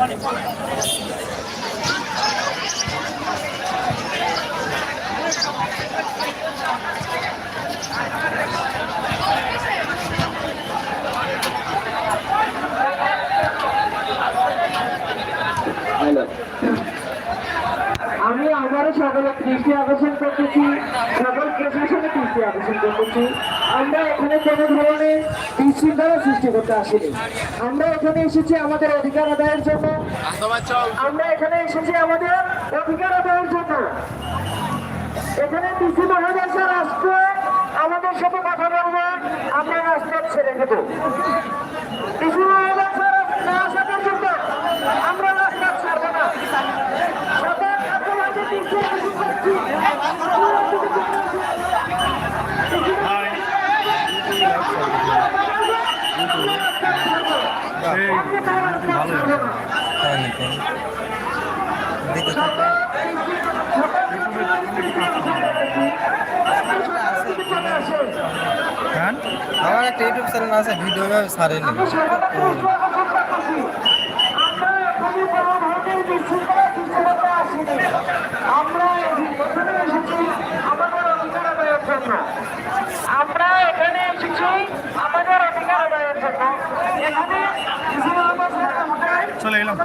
I love আমি আবারও সকলের দৃষ্টি আকর্ষণ করতেছি সকল প্রশাসনের দৃষ্টি আকর্ষণ করতেছি। আমরা এখানে কোনো ধরনের বিশৃঙ্খলা সৃষ্টি করতে আসিনি। আমরা এখানে এসেছি আমাদের অধিকার আদায়ের জন্য। আমরা এখানে এসেছি আমাদের অধিকার আদায়ের জন্য। এখানে ডিসি স্যার আসবে আমাদের সাথে কথা বলবে আমরা রাস্তা ছেড়ে দেব। আমার একটা ইউটিউব চ্যানেল আছে ভিডিও ছাড়েনি আমরা এখানে এসেছি আমাদের অধিকার। আমরা এখানে এসেছি আমাদের অধিকার আদায়ের জন্য এখানে কিছু আমাদের আমাদের চলে এলাম।